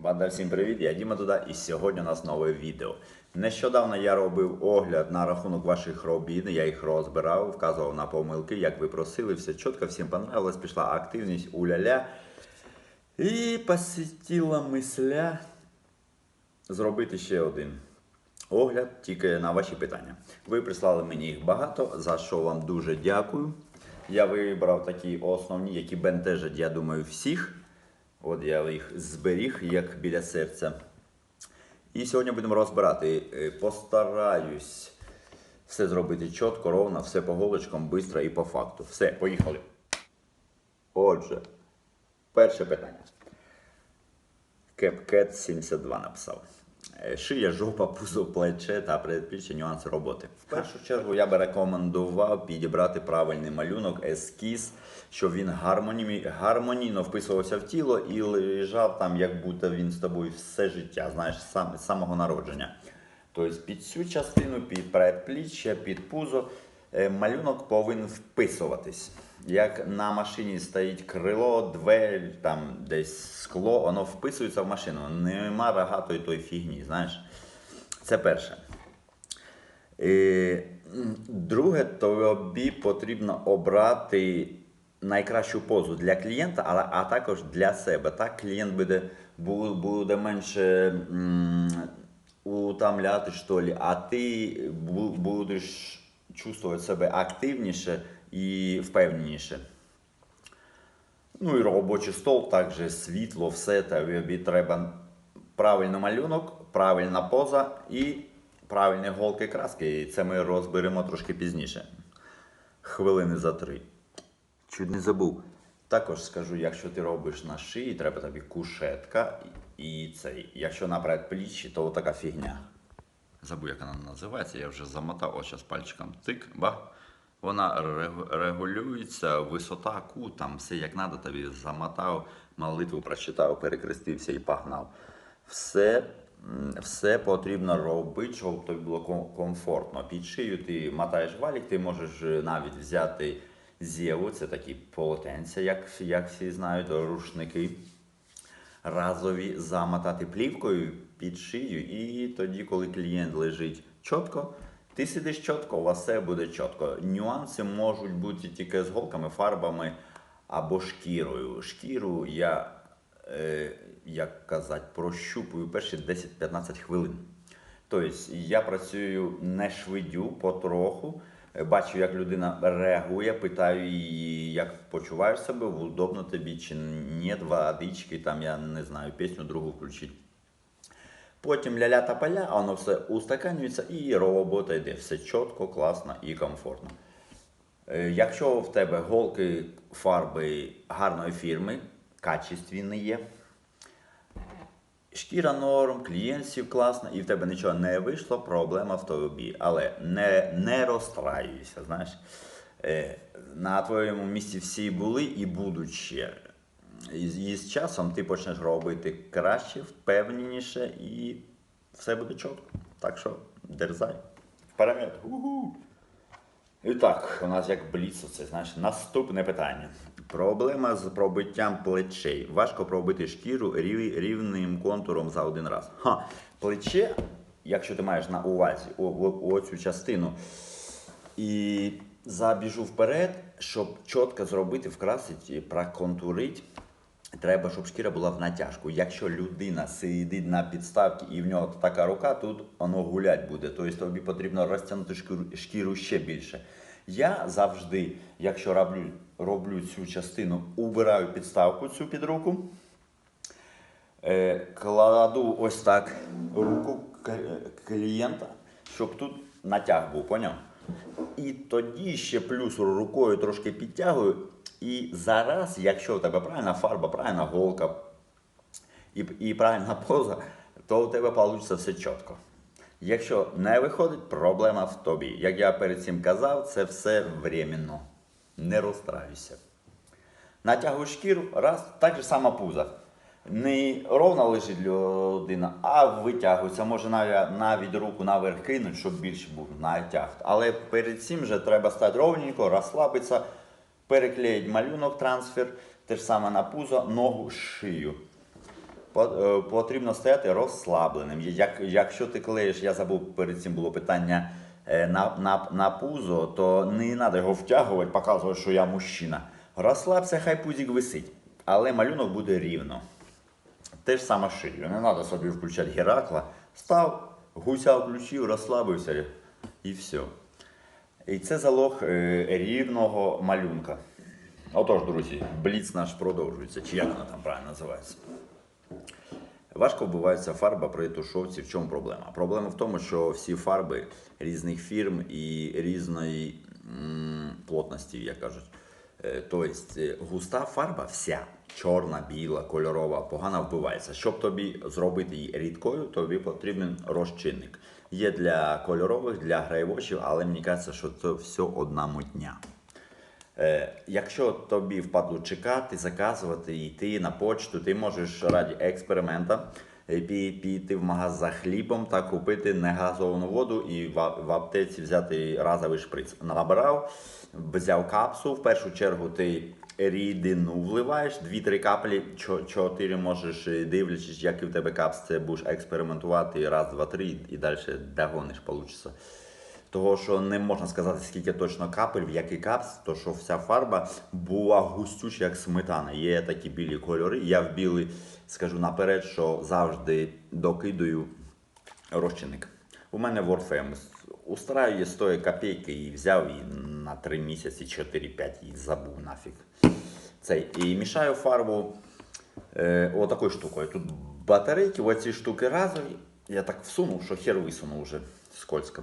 Банда, всім привіт, я Діма Дуда і сьогодні у нас нове відео. Нещодавно я робив огляд на рахунок ваших робіт, я їх розбирав, вказував на помилки, як ви просили, все чітко, всім понравилось, пішла активність уля-ля. І посітіла мисля зробити ще один огляд тільки на ваші питання. Ви прислали мені їх багато, за що вам дуже дякую. Я вибрав такі основні, які бентежать, я думаю, всіх. От я їх зберіг як біля серця. І сьогодні будемо розбирати. Е, Постараюсь все зробити чітко, ровно, все по голочкам, швидко і по факту. Все, поїхали. Отже, перше питання. Кепкет 72 написав. Е, Шия, жопа, пузо, плече та передпліччя нюанси роботи. В першу чергу я би рекомендував підібрати правильний малюнок, ескіз, щоб він гармоні... гармонійно вписувався в тіло і лежав там, як будто він з тобою все життя, знаєш, сам, з самого народження. Тобто під цю частину, під передпліччя, під пузо е, малюнок повинен вписуватись. Як на машині стоїть крило, двері, там десь скло, воно вписується в машину. Нема рогатої тої фігні, знаєш. Це перше. М, Друге, тобі потрібно обрати найкращу позу для клієнта, але а також для себе. Так клієнт буде, буде менше утомляти, що ли, а ти будеш чувствувати себе активніше і впевненіше. Ну і робочий стол, також світло, все тобі треба правильний малюнок, правильна поза і правильні голки краски. І це ми розберемо трошки пізніше. Хвилини за три. Чуть не забув. Також скажу, якщо ти робиш на шиї, треба тобі кушетка і цей. Якщо на предпліччі, то така фігня. Забув, як вона називається, я вже замотав, ось зараз пальчиком тик, бах. Вона регулюється, висота, кут, там все як треба, тобі замотав, молитву прочитав, перекрестився і погнав. Все, все потрібно робити, щоб тобі було комфортно. Під шию ти мотаєш валік, ти можеш е, навіть взяти зєву, це такі полотенця, як, як всі знають, рушники разові замотати плівкою під шию, і тоді, коли клієнт лежить чітко, ти сидиш чітко, у вас все буде чітко. Нюанси можуть бути тільки з голками, фарбами або шкірою. Шкіру я, е, як казати, прощупую перші 10-15 хвилин. Тобто я працюю не швидю, потроху. Бачу, як людина реагує, питаю її, як почуваєш себе, удобно тобі чи ні, водички, там я не знаю, пісню другу включити. Потім ля-ля та поля, а воно все устаканюється і робота йде. Все чітко, класно і комфортно. Е, Якщо в тебе голки фарби гарної фірми, качественні є, шкіра норм, клієнтів класно, і в тебе нічого не вийшло, проблема в тобі. Але не, не розстраюйся, знаєш. Е, На твоєму місці всі були і будуть ще. І, з- часом ти почнеш робити краще, впевненіше і все буде чітко. Так що дерзай. Вперед. Угу. І так, у нас як бліц, це знаєш, наступне питання. Проблема з пробиттям плечей. Важко пробити шкіру рів- рівним контуром за один раз. Ха, плече, якщо ти маєш на увазі о- о- оцю частину, і забіжу вперед, щоб чітко зробити, вкрасити, проконтурити. Треба, щоб шкіра була в натяжку. Якщо людина сидить на підставці і в нього така рука, тут воно гулять буде. Тобто тобі потрібно розтягнути шкіру, ще більше. Я завжди, якщо роблю, роблю цю частину, убираю підставку цю під руку, е, кладу ось так руку клієнта, щоб тут натяг був, поняв? І тоді ще плюс рукою трошки підтягую. І зараз, якщо в тебе правильна фарба, правильна голка і, і правильна поза, то у тебе вийде все чітко. Якщо не виходить, проблема в тобі. Як я перед цим казав, це все временно. Не розстраюйся. Натягую шкіру, раз, так же сама пуза. Не ровно лежить людина, а витягується. Може навіть, навіть руку наверх кинуть, щоб більше був натяг. Але перед цим же треба стати ровненько, розслабитися, переклеїти малюнок, трансфер, те ж саме на пузо, ногу, шию. е, потрібно стояти розслабленим. Як, якщо ти клеїш, я забув перед цим було питання е, на, на, на пузо, то не треба його втягувати, показувати, що я мужчина. Розслабся, хай пузик висить, але малюнок буде рівно. Те ж саме шию. Не треба собі включати Геракла. Став, гуся включив, розслабився і все. І це залог е, рівного малюнка. Отож, друзі, бліц наш продовжується, чи як вона там правильно називається. Важко вбивається фарба при тушовці. В чому проблема? Проблема в тому, що всі фарби різних фірм і різної м, плотності, як кажуть. Тобто густа фарба вся чорна, біла, кольорова, погано вбивається. Щоб тобі зробити її рідкою, тобі потрібен розчинник. Є для кольорових, для грейвочів, але мені кажеться, що це все одна мутня. Е, якщо тобі впадло чекати, заказувати, йти на почту, ти можеш раді експеримента е, піти в магаз за хлібом та купити негазовану воду і в, аптеці взяти разовий шприц. Набрав, взяв капсулу. В першу чергу ти рідину вливаєш, 2-3 каплі, 4 можеш, е, дивлячись, який в тебе капс, це будеш експериментувати раз, два, три і далі догониш, получиться. Того, що не можна сказати, скільки точно капель, в який капс, то що вся фарба була густюча, як сметана. Є такі білі кольори. Я в білий скажу наперед, що завжди докидаю розчинник. У мене Warframe. Устраює 100 копійки і взяв і на 3 місяці, 4-5 і забув нафіг. Цей. І мішаю фарбу е, отакою штукою. Тут батарейки, оці штуки разові. Я так всунув, що хер висунув вже скользко.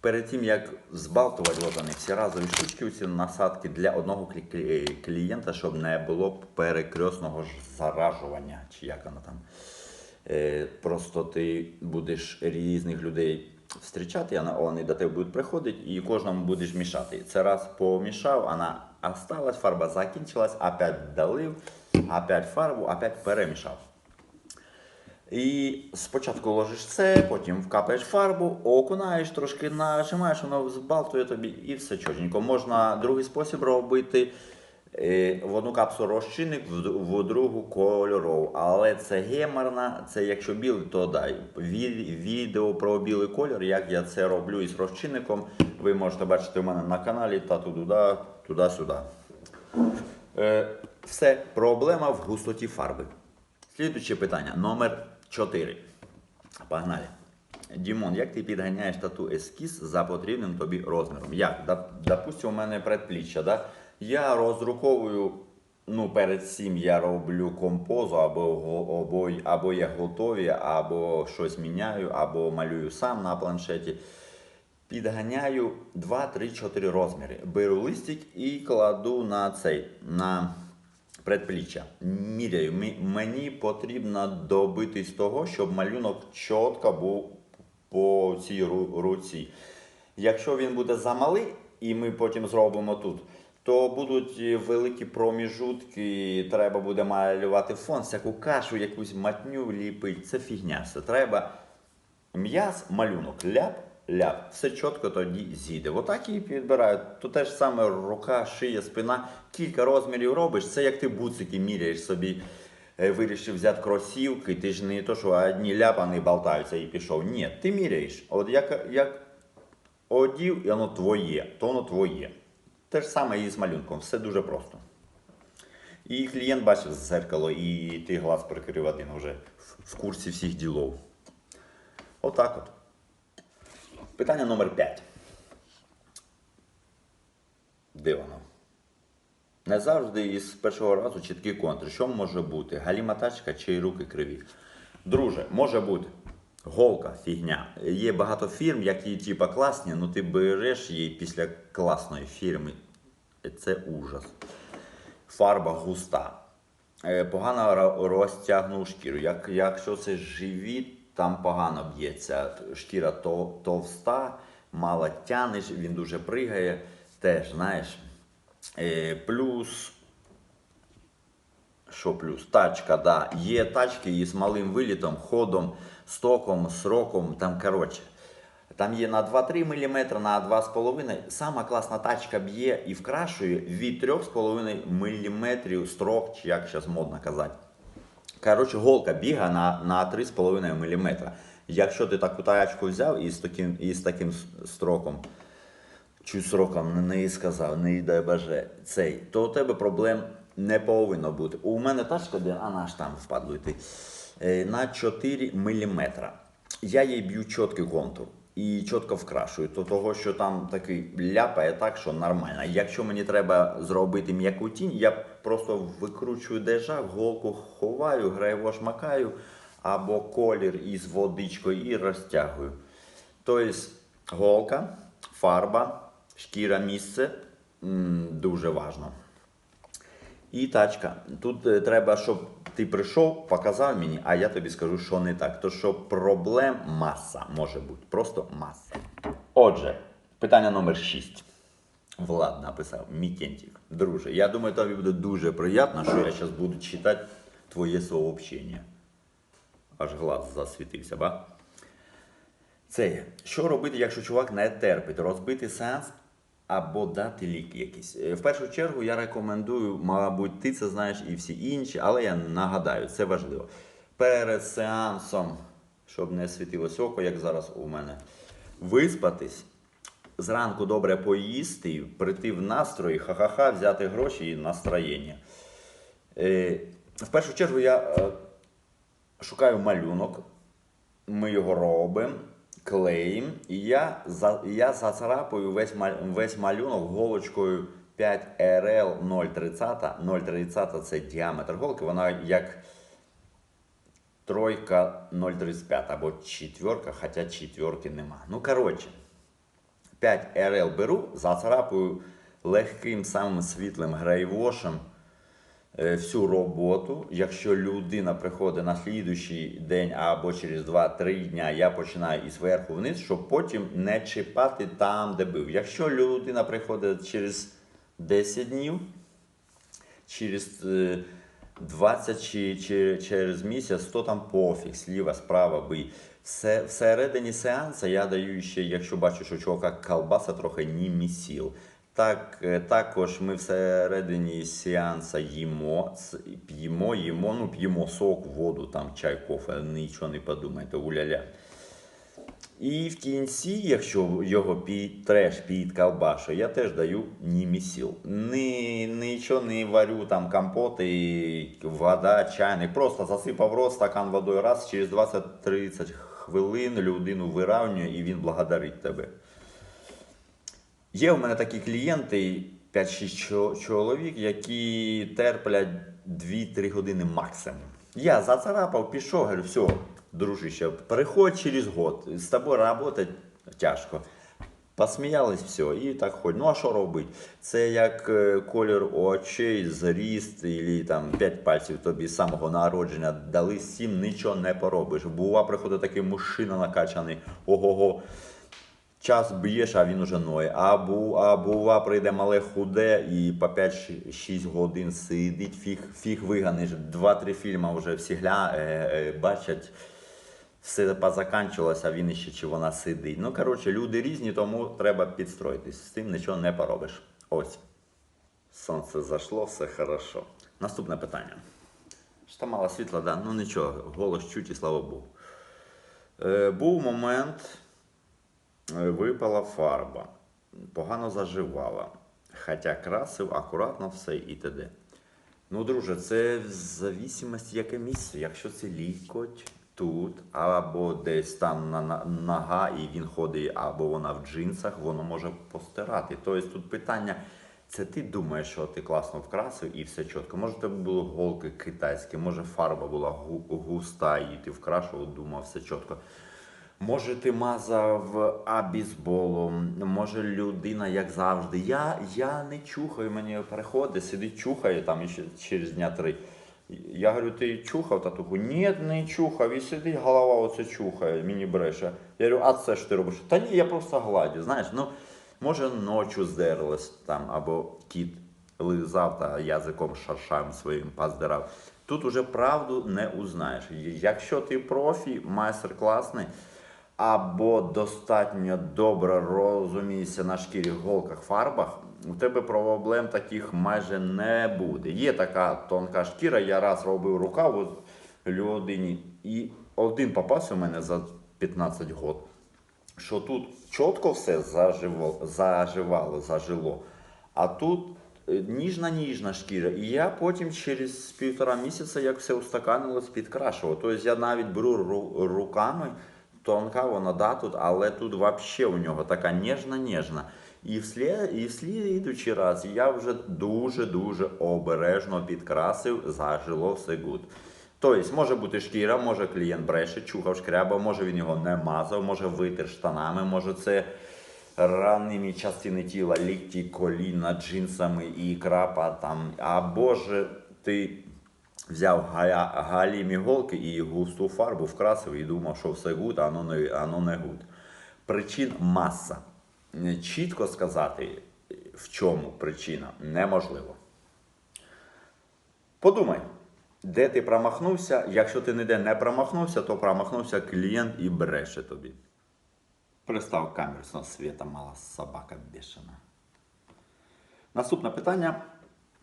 Перед тим як збалтувати вони всі разові штучки, ці насадки для одного клі- клі- клієнта, щоб не було перекресного заражування, чи як воно там. Е, просто ти будеш різних людей зустрічати, а вони до тебе будуть приходити і кожному будеш мішати. Це раз помішав, вона осталась, фарба закінчилась, опять долив, опять фарбу, опять перемішав. І спочатку ложиш це, потім вкапаєш фарбу, окунаєш, трошки нажимаєш, воно збалтує тобі і все чотенько. Можна другий спосіб робити. Е, В одну капсулу розчинник, в другу кольорову. Але це геморна, це якщо білий, то дай. Відео про білий кольор, як я це роблю із розчинником, ви можете бачити у мене на каналі та туди, туди-сюди. Е, все, проблема в густоті фарби. Слідуюче питання, номер 4. Погнали. Дімон, як ти підганяєш тату ескіз за потрібним тобі розміром? Як? Доп- Допустим, у мене предпліччя, да? Я роздруковую, ну, перед цим я роблю композу, або, або, або я готові, або щось міняю, або малюю сам на планшеті. Підганяю 2, 3, 4 розміри. Беру листик і кладу на цей, на предпліччя. Міряю. Мені потрібно добитись того, щоб малюнок чітко був по цій руці. Якщо він буде замалий, і ми потім зробимо тут, то будуть е, великі проміжутки, треба буде малювати фон, всяку кашу, якусь матню ліпить. Це фігня. Все треба м'яз, малюнок, ляп, ляп. Все чітко тоді зійде. Отак і підбирають. То те ж саме рука, шия, спина. Кілька розмірів робиш. Це як ти буцики міряєш собі. Е, Вирішив взяти кросівки, ти ж не то, що одні ляпани болтаються і пішов. Ні, ти міряєш. От як, як одів, і воно твоє, то воно твоє. Те ж саме і з малюнком, все дуже просто. І клієнт бачив зеркало, і ти глаз прикрив один вже в- курсі всіх ділов. Отак от. Питання номер 5. Де воно? Не завжди із першого разу чіткий контур. Що може бути? Галіма тачка чи руки криві? Друже, може бути. Голка, фігня. Є багато фірм, які типа класні, ну ти береш її після класної фірми. Це ужас. Фарба густа. Е, Погано ро- розтягнув шкіру. Як, якщо це живіт, там погано б'ється. Шкіра то, товста, мало тянеш, він дуже пригає. Теж, знаєш. Е, плюс. Що плюс? Тачка, да. Є тачки із малим вилітом, ходом, стоком, сроком, там коротше. Там є на 2-3 мм, на 2,5 Сама класна тачка б'є і вкрашує від 3,5 мм строк, чи як зараз модно казати. Коротше, голка бігає на, на 3,5 мм. Якщо ти таку таячку взяв із таким, із таким строком, чуть сроком не- сказав, не дай боже цей, то у тебе проблем не повинно бути. У мене тачка, де а наш там впадло йти, е, на 4 мм. Я їй б'ю чіткий контур і чітко вкрашую, то того, що там такий ляпає так, що нормально. Якщо мені треба зробити м'яку тінь, я просто викручую держак, голку ховаю, граєво шмакаю або колір із водичкою і розтягую. Тобто голка, фарба, шкіра місце дуже важно. І тачка. Тут е, треба, щоб ти прийшов, показав мені, а я тобі скажу, що не так. То що проблем маса може бути. Просто маса. Отже, питання номер 6. Влад написав, Мікентік. Друже, я думаю, тобі буде дуже приємно, що я зараз буду читати твоє сообщення. Аж глаз засвітився, ба? Це що робити, якщо чувак не терпить, розбити сеанс або дати лік якийсь. Е, В першу чергу я рекомендую, мабуть, ти це знаєш і всі інші, але я нагадаю, це важливо. Перед сеансом, щоб не світилось око, як зараз у мене, виспатись, зранку добре поїсти, прийти в настрої, ха-ха-ха, взяти гроші і настроєння. Е, В першу чергу я е, шукаю малюнок, ми його робимо, клеїмо, і я, за, я зацарапаю весь, весь малюнок голочкою 5RL 030. 030 це діаметр голки, вона як тройка 035 або четверка, хоча четверки нема. Ну, коротше, 5 RL беру, зацарапую легким самим світлим грейвошем всю роботу. Якщо людина приходить на слідуючий день або через 2-3 дня, я починаю із верху вниз, щоб потім не чіпати там, де був. Якщо людина приходить через 10 днів, через е, 20 чи, чи через місяць, то там пофіг, сліва, справа бий. Все, всередині сеансу я даю ще, якщо бачу, що чувака колбаса трохи німісіл. Так, е, також ми всередині сеанса їмо, п'ємо, їмо, ну п'ємо сок, воду, там чай, кофе, нічого не подумайте, уляля. І в кінці, якщо його під треш під колбашу, я теж даю німісіл. Ні, нічого не варю, там компоти, вода, чайник. Просто засипав рот, стакан водою раз, через 20-30 хвилин людину вирівнює і він благодарить тебе. Є у мене такі клієнти, 5-6 чоловік, які терплять 2-3 години максимум. Я зацарапав, пішов, говорю, все, дружище, переходь через год. З тобою працювати тяжко. Посміялись, все, і так ходь. Ну а що робити? Це як е, колір очей, зріст, і там 5 пальців тобі з самого народження дали, цим нічого не поробиш. Бува, приходить такий мужчина накачаний, ого-го. Час б'єш, а він уже ноє. А, бу, а бува прийде мале худе і по 5-6 годин сидить, фіг, фіг виганиш. Два-три фільми вже всі гля, е, е, бачать, все позаканчувалося, а він ще чи вона сидить. Ну, коротше, люди різні, тому треба підстроїтись. З цим нічого не поробиш. Ось. Сонце зайшло, все хорошо. Наступне питання. Що мало світла, да? Ну нічого, голос чуть і слава Богу. Е, був момент. Випала фарба, погано заживала. Хоча красив акуратно все і т.д. Ну, друже, це в зависимості яке місце. Якщо це лікоть тут, або десь там на нога, і він ходить, або вона в джинсах, воно може постирати. Тобто тут питання. Це ти думаєш, що ти класно вкрасив і все чітко. Може, тебе були голки китайські, може фарба була густа, і ти вкрашував, думав, все чітко. Може, ти мазав абізболом, може людина, як завжди. Я, я не чухаю, мені переходить, сидить, чухає там ще через дня три. Я говорю, ти чухав татуху? Ні, не чухав. І сидить, голова оце чухає, мені бреше. Я говорю, а це що ти робиш? Та ні, я просто гладю. Знаєш, ну може ночу здерлась там, або кіт лизав та язиком шаршавим своїм поздирав. Тут уже правду не узнаєш. Якщо ти профі, майстер класний, або достатньо добре розумієшся на шкірі голках, фарбах, у тебе проблем таких майже не буде. Є така тонка шкіра, я раз робив рукав, от людині. І один попався у мене за 15 років, що тут чітко все заживало, зажило. А тут е, ніжна-ніжна шкіра. І я потім через півтора місяця, як все устаканилось, підкрашував. Тобто я навіть беру руками, тонка вона да, тут, але тут взагалі у нього така ніжна-ніжна. І в, слідуючий раз я вже дуже-дуже обережно підкрасив, зажило все гуд. Тобто, може бути шкіра, може клієнт бреше, чухав шкряба, може він його не мазав, може витер штанами, може це ранні частини тіла, лікті, коліна, джинсами і крапа там. Або ж ти взяв галя, галімі голки і густу фарбу вкрасив і думав, що все гуд, а воно не, а не гуд. Причин маса. Чітко сказати, в чому причина, неможливо. Подумай, де ти промахнувся. Якщо ти ніде не промахнувся, то промахнувся клієнт і бреше тобі. Пристав камеру, світа мала собака бешена. Наступне питання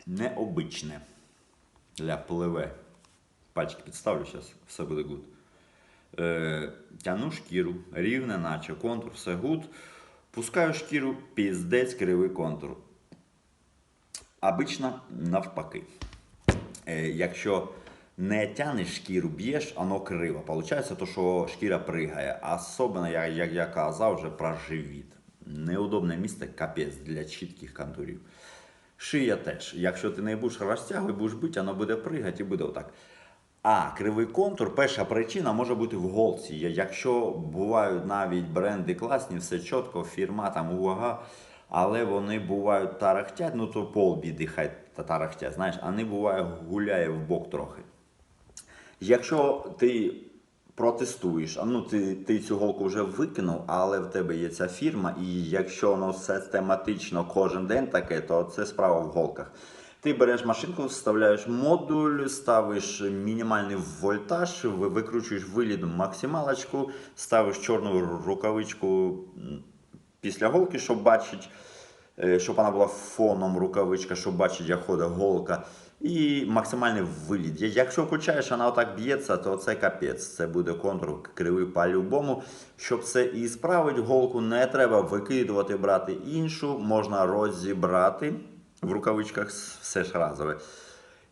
необичне. Для пливе. Пальчики підставлю зараз, все буде гуд. Е, тяну шкіру, рівне, наче контур, все гуд. Пускаю шкіру, піздець, кривий контур. Обично навпаки. Е, якщо не тянеш шкіру, б'єш, воно криво. Получається, то, що шкіра пригає. Особливо, як, як я казав, вже про живіт. Неудобне місце капець для чітких контурів. Шия теж. Якщо ти не будеш розтягувати, будеш бити, воно буде пригати і буде отак. А кривий контур, перша причина може бути в голці. Якщо бувають навіть бренди класні, все чітко, фірма там увага, але вони бувають тарахтять, ну то полбіди хай та- тарахтять, знаєш, а не буває гуляє в бок трохи. Якщо ти протестуєш, а ну ти, ти цю голку вже викинув, але в тебе є ця фірма, і якщо воно систематично кожен день таке, то це справа в голках. Ти береш машинку, вставляєш модуль, ставиш мінімальний вольтаж, викручуєш виліт максималочку, ставиш чорну рукавичку після голки, щоб бачити, е, щоб вона була фоном рукавичка, щоб бачити, як ходить голка. І максимальний виліт. Якщо включаєш, вона отак б'ється, то це капець. Це буде контур кривий по-любому. Щоб це і справити голку, не треба викидувати, брати іншу, можна розібрати в рукавичках все ж разове.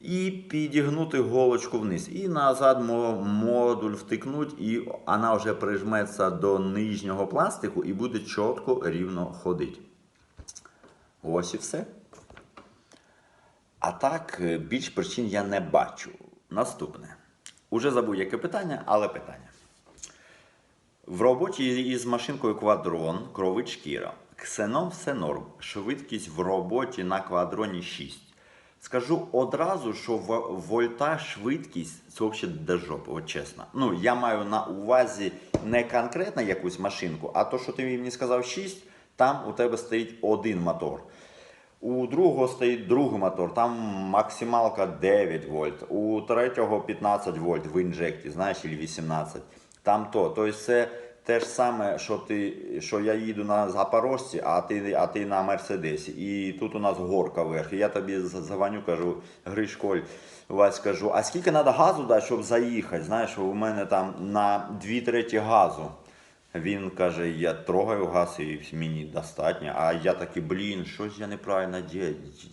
І підігнути голочку вниз. І назад модуль втикнуть, і вона вже прижметься до нижнього пластику і буде чітко рівно ходити. Ось і все. А так, е, більш причин я не бачу. Наступне. Уже забув, яке питання, але питання. В роботі із машинкою квадрон, кровить шкіра. Ксеном все норм. Швидкість в роботі на квадроні 6. Скажу одразу, що вольта швидкість це взагалі до жопи, от чесно. Ну, я маю на увазі не конкретно якусь машинку, а то, що ти мені сказав 6, там у тебе стоїть один мотор. У другого стоїть другий мотор, там максималка 9 вольт, у третього 15 вольт в інжекті, знаєш, і 18. Там то. Тобто це те ж саме, що, ти, що я їду на Запорожці, а ти, а ти на Мерседесі. І тут у нас горка вверх. Я тобі дзвоню, кажу, Гришколь, Вась, кажу, а скільки треба газу дати, щоб заїхати? Знаєш, у мене там на 2 треті газу. Він каже, я трогаю газ і мені достатньо. А я такий, блін, щось я неправильно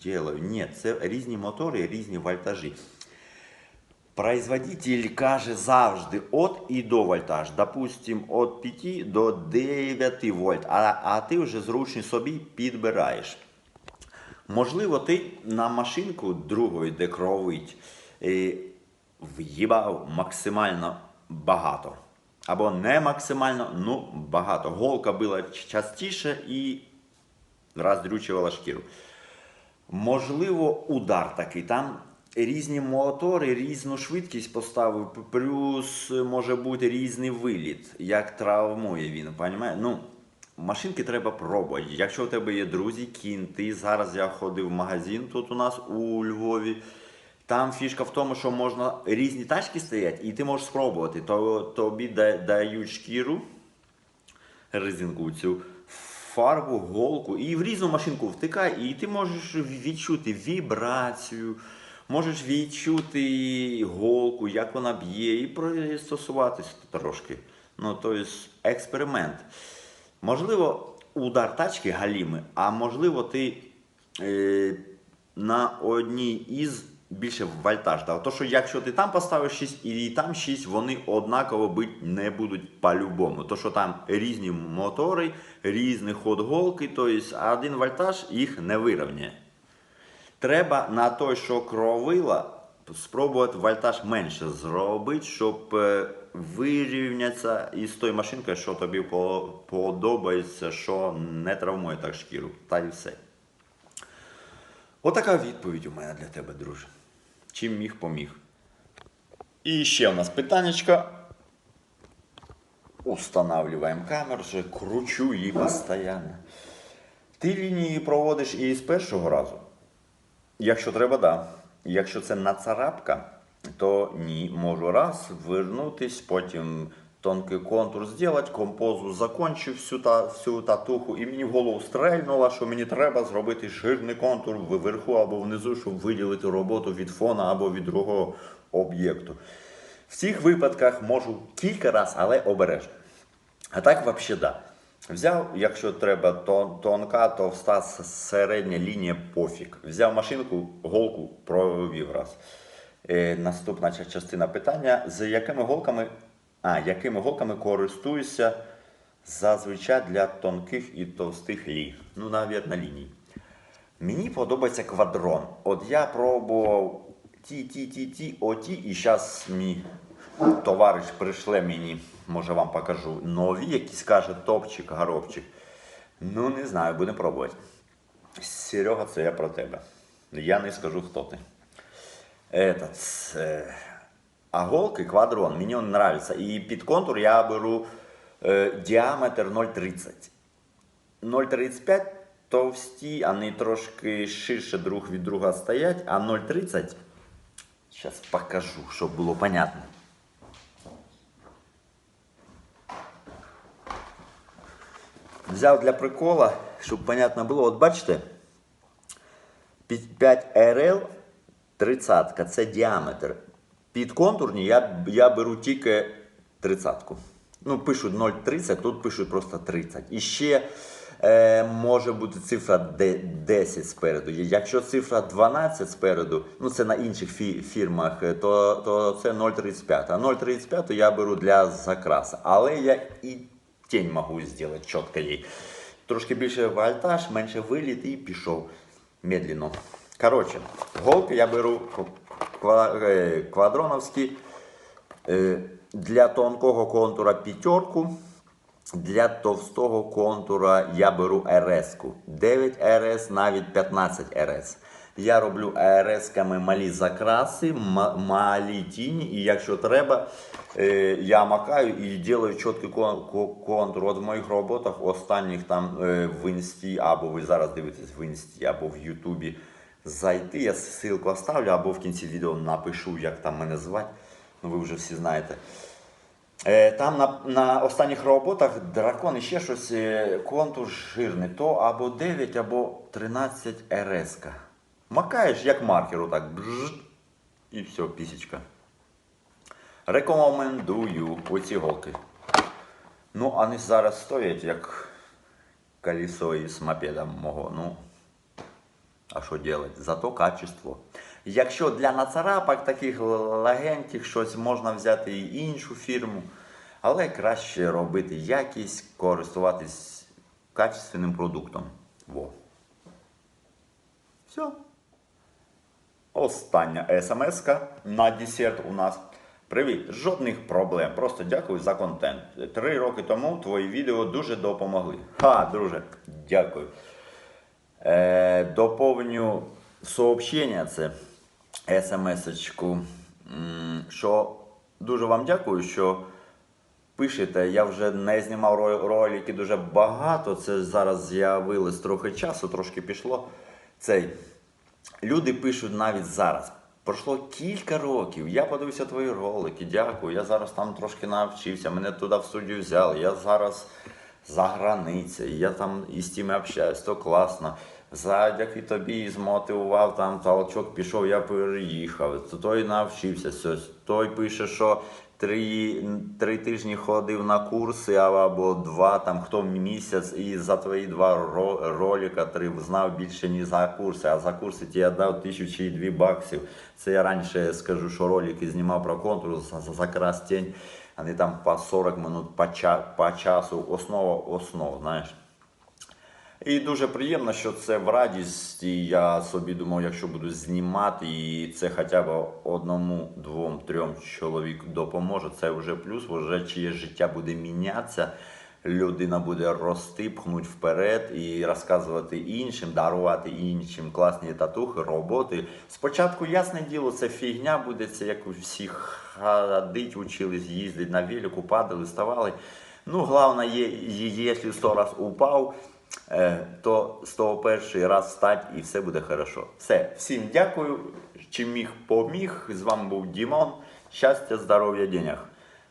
ділаю. Ні, це різні мотори, різні вольтажі. Производитель каже завжди от і до вольтаж. Допустим, від 5 до 9 вольт. А, а ти вже зручно собі підбираєш. Можливо, ти на машинку другої, де кровить, е, в'їбав максимально багато. Або не максимально, ну багато. Голка була частіше і роздрючувала шкіру. Можливо, удар такий. Там різні мотори, різну швидкість поставив, плюс може бути різний виліт, як травмує він. Понімає? Ну, машинки треба пробувати. Якщо у тебе є друзі, кінти. Зараз я ходив в магазин тут у нас у Львові. Там фішка в тому, що можна різні тачки стоять, і ти можеш спробувати. То, тобі дають шкіру, резинку цю, фарбу, голку, і в різну машинку втикай, і ти можеш відчути вібрацію, Можеш відчути голку, як вона б'є, і пристосуватися трошки. Ну, тобто експеримент. Можливо, удар тачки галіми, а можливо, ти е, на одній із більше вольтаж дав. То, що якщо ти там поставиш 6 і там 6, вони однаково бити не будуть по-любому. То, що там різні мотори, різні ход голки, тобто один вольтаж їх не вирівняє. Треба на той, що кровила, спробувати вольтаж менше зробити, щоб е, вирівнятися із тою машинкою, що тобі подобається, що не травмує так шкіру. Та й все. Отака відповідь у мене для тебе, друже. Чим міг поміг. І ще у нас питаннячко. Устанавливаем камеру, вже кручу її постійно. Ти лінії проводиш і з першого разу? Якщо треба, да. Якщо це нацарапка, то ні. Можу раз вернутись, потім тонкий контур зробити, композу закончив всю, та, всю татуху, і мені в голову стрельнуло, що мені треба зробити жирний контур вверху або внизу, щоб виділити роботу від фона або від другого об'єкту. В цих випадках можу кілька разів, але обережно. А так взагалі да. Взяв, якщо треба тон, тонка, товста, середня лінія пофіг. Взяв машинку, голку провів раз. Е, наступна частина питання: з якими голками, а, якими голками користуюся зазвичай для тонких і товстих лій? Ну, навіть на лінії. Мені подобається квадрон. От я пробував ті, ті, ті, ті, оті, і зараз мій товариш прийшле мені, може вам покажу, нові, якісь каже топчик, горобчик. Ну, не знаю, будемо пробувати. Серега, це я про тебе. Я не скажу, хто ти. Этот, а квадрон, мені він нравится. І під контур я беру э, діаметр 0,30. 0,35 товсті, вони трошки ширше друг від друга стоять, а 0,30. Зараз покажу, щоб було понятно. Взяв для прикола, щоб понятно було. От бачите, 5 RL 30 це діаметр. Під контурні я, я беру тільки 30. Ну, пишуть 0,30, тут пишуть просто 30. І ще е, може бути цифра 10 спереду. Якщо цифра 12 спереду, ну це на інших фі- фірмах, е, то, то це 0,35. А 0,35 я беру для закраса. Але я і тінь можу зробити чітко їй. Трошки більше вольтаж, менше виліт і пішов медленно. Коротше, голки я беру е, квадроновські. Е, Для тонкого контура п'ятерку, для товстого контура я беру РС-ку. 9 РС, навіть 15 РС. Я роблю РС-ками малі закраси, малі тіні, і якщо треба, е, я макаю і роблю чіткий контур. От в моїх роботах останніх там в інсті, або ви зараз дивитесь в інсті, або в Ютубі зайти. Я ссылку оставлю, або в кінці відео напишу, як там мене звати. Ну, ви вже всі знаєте. Е, Там на, на останніх роботах дракон і ще щось, е, контур жирний, то або 9, або 13 РС. Макаєш як маркер, отак. І все, пісічка. Рекомендую оці голки. Ну, вони зараз стоять як колесо із мопеда мого. Ну, а що робити? Зато качество. Якщо для нацарапок таких легеньких щось можна взяти і іншу фірму, але краще робити якість, користуватись качественним продуктом. Во. Все. Остання смс на десерт у нас. Привіт, жодних проблем. Просто дякую за контент. Три роки тому твої відео дуже допомогли. Ха, друже, дякую. Е, доповню сообщення, це смс-очку, що дуже вам дякую, що пишете. Я вже не знімав ро- ролики дуже багато. Це зараз з'явилось трохи часу, трошки пішло. Цей. Люди пишуть навіть зараз. Пройшло кілька років. Я подивився твої ролики, дякую. Я зараз там трошки навчився. Мене туди в студію взяли. Я зараз за границею. Я там із тими общаюсь, то класно. завдяки тобі змотивував там толчок, пішов, я переїхав. Той навчився щось. Той пише, що три, три тижні ходив на курси або два, там хто місяць, і за твої два ро- ролика три знав більше, ніж за курси. А за курси ті я дав тисячу і дві баксів. Це я раніше скажу, що ролики знімав про контур за, за, за Вони там по 40 минут по, ча, по часу, основа основ, знаєш. І дуже приємно, що це в радість. Я собі думав, якщо буду знімати, і це хоча б одному, двом, трьом чоловік допоможе, це вже плюс, вже чиє життя буде мінятися. Людина буде рости, пхнуть вперед і розказувати іншим, дарувати іншим класні татухи, роботи. Спочатку, ясне діло, це фігня буде, це як у всіх ходить, учились їздити на велику, падали, ставали. Ну, головне, є, якщо сто раз упав, е, то 101 раз встать і все буде хорошо. Все, всім дякую. Чим міг поміг. З вами був Дімон. Щастя, здоров'я, денег.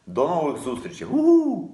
До нових зустрічей. У-у!